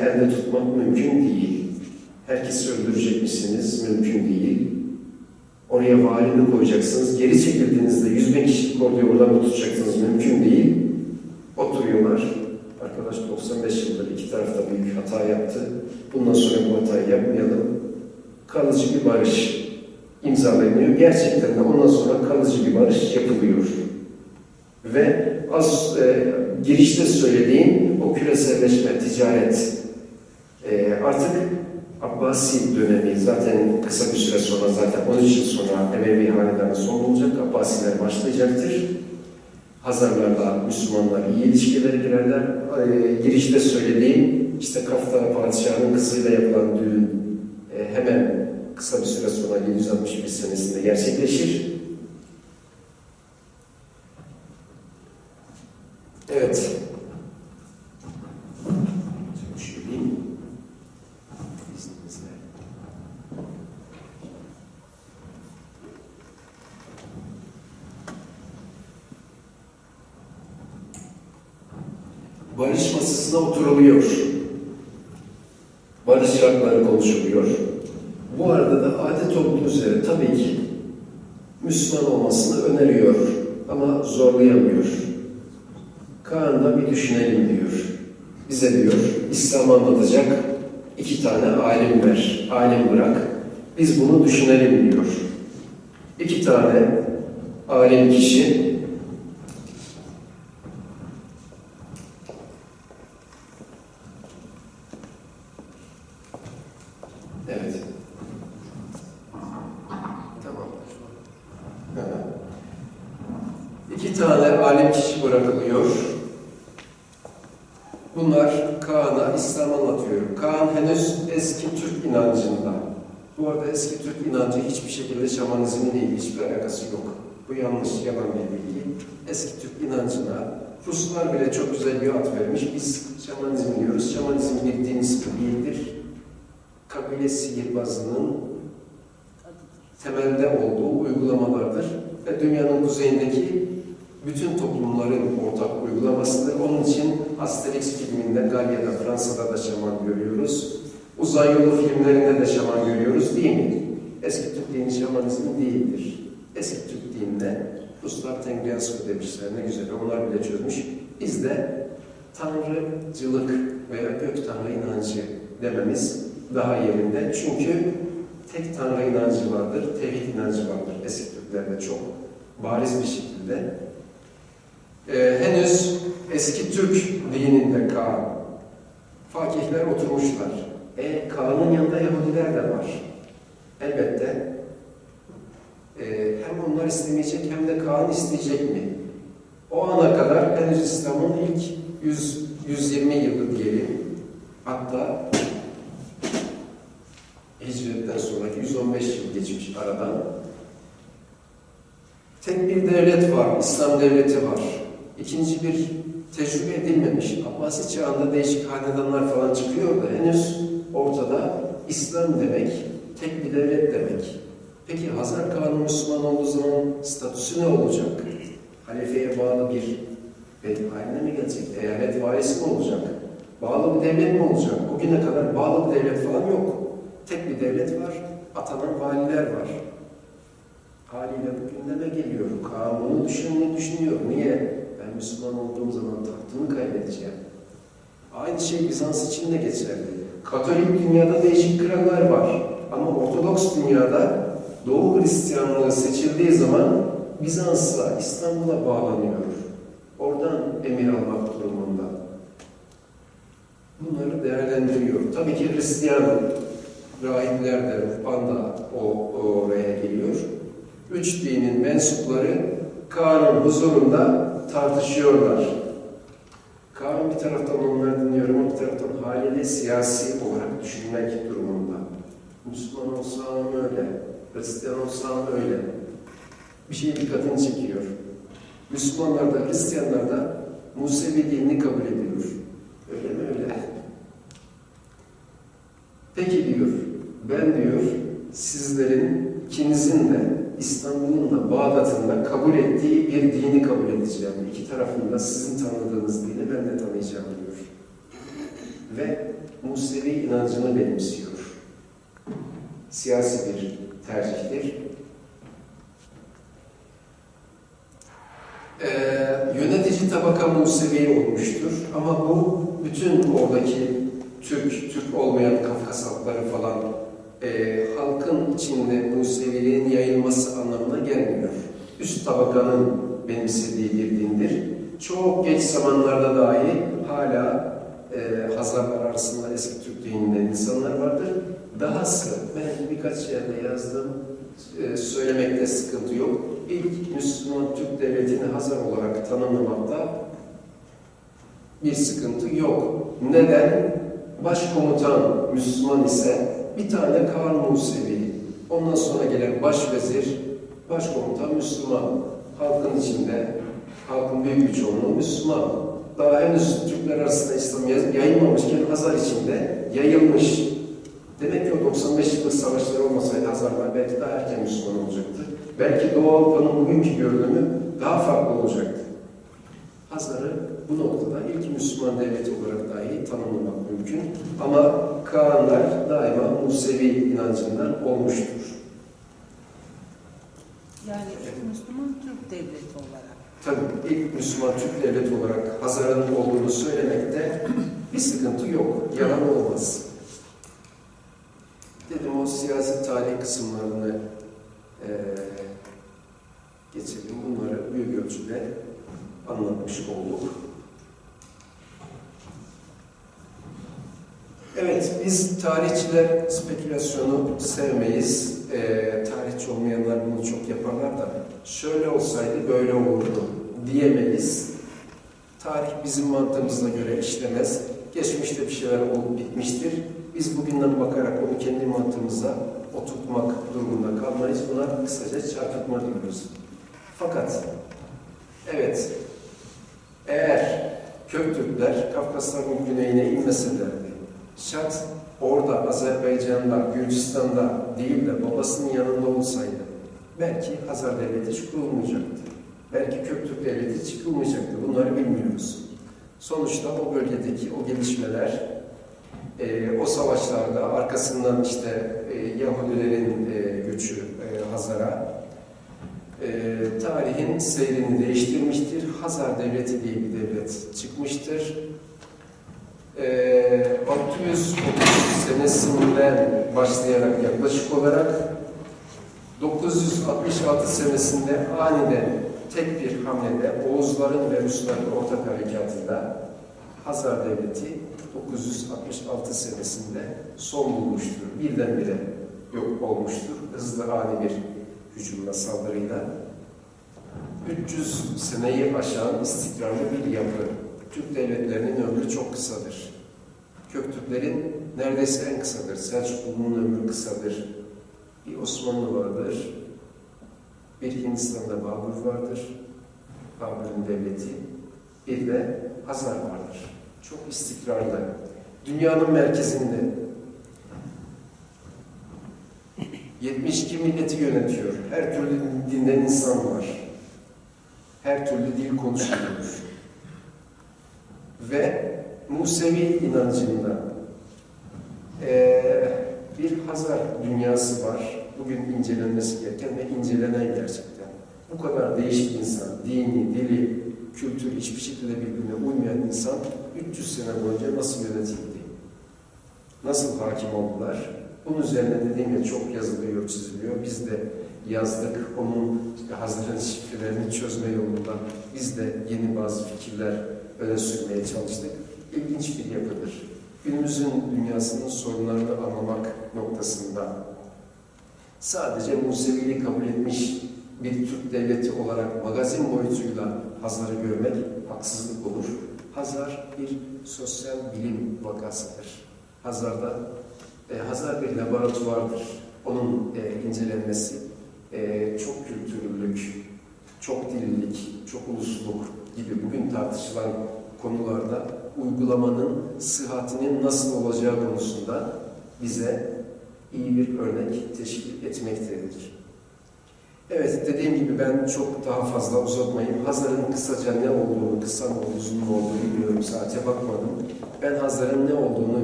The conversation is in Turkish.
elde tutmak mümkün değil. Herkesi öldürecek misiniz? Mümkün değil. Oraya valini koyacaksınız. Geri çekildiğinizde 100 bin kişilik orduyu oradan mı tutacaksınız? Mümkün değil. Oturuyorlar. Arkadaş 95 yıldır iki tarafta büyük hata yaptı. Bundan sonra bu hatayı yapmayalım. Kalıcı bir barış imzalanıyor. Gerçekten de ondan sonra kalıcı bir barış yapılıyor. Ve az e, girişte söylediğim o küreselleşme, ticaret artık Abbasi dönemi zaten kısa bir süre sonra zaten 13 yıl sonra Emevi hanedanı son olacak. Abbasiler başlayacaktır. Hazarlarla Müslümanlar iyi ilişkilere girerler. E, girişte söylediğim işte Kaftan Padişah'ın kızıyla yapılan düğün e, hemen kısa bir süre sonra 761 senesinde gerçekleşir. Evet. Masasına oturuluyor. Barış şartları konuşuluyor. Bu arada da adet olduğu üzere tabii ki Müslüman olmasını öneriyor ama zorlayamıyor. Kaan da bir düşünelim diyor. Bize diyor, İslam anlatacak iki tane alim ver, alim bırak. Biz bunu düşünelim diyor. İki tane alim kişi İki tane alim kişi bırakılıyor. Bunlar Kaan'a İslam anlatıyor. Kaan henüz eski Türk inancında. Bu arada eski Türk inancı hiçbir şekilde şamanizmin değil, hiçbir alakası yok. Bu yanlış, yalan bir bilgi. Eski Türk inancına Ruslar bile çok güzel bir ad vermiş. Biz şamanizm diyoruz. Şamanizm ismi değildir. Kabile sihirbazının temelde olduğu uygulamalardır. Ve dünyanın kuzeyindeki bütün toplumların ortak uygulamasıdır. Onun için Asterix filminde Galya'da, Fransa'da da şaman görüyoruz. Uzay yolu filmlerinde de şaman görüyoruz değil mi? Eski Türk dini şamanizm değildir. Eski Türk dinine Ruslar Tengriyasko demişler ne güzel onlar bile çözmüş. Biz de tanrıcılık veya gök tanrı inancı dememiz daha yerinde. Çünkü tek tanrı inancı vardır, tevhid inancı vardır eski Türklerde çok bariz bir şekilde. Ee, henüz eski Türk dininde Kaan, fakihler oturmuşlar. E, Kaan'ın yanında Yahudiler de var. Elbette e, hem onlar istemeyecek hem de Kaan isteyecek mi? O ana kadar henüz İslam'ın ilk 100, 120 yılı diyelim. Hatta hicretten sonraki 115 yıl geçmiş aradan. Tek bir devlet var, İslam devleti var. İkinci bir tecrübe edilmemiş. Abbasi çağında değişik hanedanlar falan çıkıyor da henüz ortada İslam demek, tek bir devlet demek. Peki Hazar Kağan'ın Müslüman olduğu zaman statüsü ne olacak? Halifeye bağlı bir benim haline mi gelecek? Eyalet valisi mi olacak? Bağlı bir devlet mi olacak? Bugüne kadar bağlı bir devlet falan yok. Tek bir devlet var, atanan valiler var. Haliyle bu gündeme geliyor. Düşünmeyi düşünüyor. Niye? Müslüman olduğum zaman tahtımı kaybedeceğim. Aynı şey Bizans için de geçerli. Katolik dünyada değişik krallar var. Ama Ortodoks dünyada Doğu Hristiyanlığı seçildiği zaman Bizans'la, İstanbul'a bağlanıyor. Oradan emir almak durumunda. Bunları değerlendiriyor. Tabii ki Hristiyan rahipler de, ruhban da o, oraya geliyor. Üç dinin mensupları Kaan'ın huzurunda tartışıyorlar. Kaan bir taraftan onları dinliyor ama bir taraftan haliyle siyasi olarak düşünmek durumunda. Müslüman olsam öyle, Hristiyan olsam öyle. Bir şey dikkatini çekiyor. Müslümanlar da Hristiyanlar da Musevi dinini kabul ediyor. Öyle mi öyle? Peki diyor, ben diyor sizlerin ikinizin de İstanbul'un da Bağdat'ın da kabul ettiği bir dini kabul edeceğim. İki tarafında sizin tanıdığınız dini ben de tanıyacağım diyor. Ve Musevi inancını benimsiyor. Siyasi bir tercihtir. Ee, yönetici tabaka Musevi olmuştur ama bu bütün oradaki Türk, Türk olmayan Kafkas halkları falan e, halkın içinde Tabakanın benimsediği bir dindir. Çok geç zamanlarda dahi hala e, Hazarlar arasında eski Türk dininden insanlar vardır. Dahası ben birkaç yerde yazdım, e, söylemekte sıkıntı yok. İlk Müslüman Türk devletini Hazar olarak tanımlamakta bir sıkıntı yok. Neden? Başkomutan Müslüman ise bir tane Kaan Musevi, ondan sonra gelen başvezir, başkomutan Müslüman. Halkın içinde, halkın büyük bir çoğunluğu Müslüman. Daha henüz Türkler arasında İslam yay- yayılmamışken Hazar içinde yayılmış. Demek ki o 95 yıllık savaşlar olmasaydı Hazarlar belki daha erken Müslüman olacaktı. Belki Doğu Avrupa'nın bugünkü görünümü daha farklı olacaktı. Hazar'ı bu noktada ilk Müslüman devleti olarak dahi tanımlamak mümkün. Ama Kağanlar daima Musevi inancından olmuştur. Yani Müslüman Türk devleti olarak. Tabii ilk Müslüman Türk devleti olarak Hazar'ın olduğunu söylemekte bir sıkıntı yok. Yalan olmaz. Dedim o siyasi tarih kısımlarını eee geçelim. Bunları büyük ölçüde anlatmış olduk. Evet, biz tarihçiler spekülasyonu sevmeyiz. Ee, tarihçi olmayanlar bunu çok yaparlar da şöyle olsaydı böyle olurdu diyemeyiz. Tarih bizim mantığımıza göre işlemez. Geçmişte bir şeyler olup bitmiştir. Biz bugünden bakarak onu kendi mantığımıza oturtmak durumunda kalmayız. Buna kısaca çarpıtma diyoruz. Fakat evet eğer Köktürkler Kafkasların güneyine inmeselerdi, şart orada Azerbaycan'da, Gürcistan'da değil de babasının yanında olsaydı belki Hazar Devleti hiç kurulmayacaktı. Belki Köktürk Devleti hiç kurulmayacaktı. Bunları bilmiyoruz. Sonuçta o bölgedeki o gelişmeler, e, o savaşlarda arkasından işte e, Yahudilerin e, göçü e, Hazar'a, e, tarihin seyrini değiştirmiştir. Hazar Devleti diye bir devlet çıkmıştır. E, 630 senesinden başlayarak yaklaşık olarak 966 senesinde aniden tek bir hamlede Oğuzların ve Rusların ortak harekatında Hazar Devleti 966 senesinde son bulmuştur. Birdenbire yok olmuştur. Hızlı ani bir hücumla, saldırıyla 300 seneyi aşan istikrarlı bir yapı. Türk devletlerinin ömrü çok kısadır. Köktürklerin neredeyse en kısadır. Selçuklu'nun ömrü kısadır. Bir Osmanlı vardır. Bir Hindistan'da Babür vardır. Babür'ün devleti. Bir de Hazar vardır. Çok istikrarlı. Dünyanın merkezinde 72 milleti yönetiyor. Her türlü dinden insan var. Her türlü dil konuşuluyor. Ve Musevi inancında eee, bir Hazar dünyası var. Bugün incelenmesi gereken ve incelenen gerçekten. Bu kadar değişik insan, dini, dili, kültür hiçbir şekilde birbirine uymayan insan 300 sene boyunca nasıl yönetildi? Nasıl hakim oldular? Bunun üzerine dediğim gibi çok yazılıyor, çiziliyor. Biz de yazdık. Onun işte Hazar'ın şifrelerini çözme yolunda biz de yeni bazı fikirler öne sürmeye çalıştık. İlginç bir yapıdır. Günümüzün dünyasının sorunlarını anlamak noktasında sadece Museviliği kabul etmiş bir Türk devleti olarak magazin boyutuyla Hazar'ı görmek haksızlık olur. Hazar bir sosyal bilim vakasıdır. Hazar'da e, Hazar bir laboratuvardır. Onun e, incelenmesi e, çok kültürlülük, çok dillilik, çok ulusluluk gibi bugün tartışılan konularda uygulamanın sıhhatinin nasıl olacağı konusunda bize iyi bir örnek teşkil etmektedir. Evet, dediğim gibi ben çok daha fazla uzatmayayım. Hazar'ın kısaca ne olduğunu, kısa mı uzun mu olduğunu bilmiyorum. Saate bakmadım. Ben Hazar'ın ne olduğunu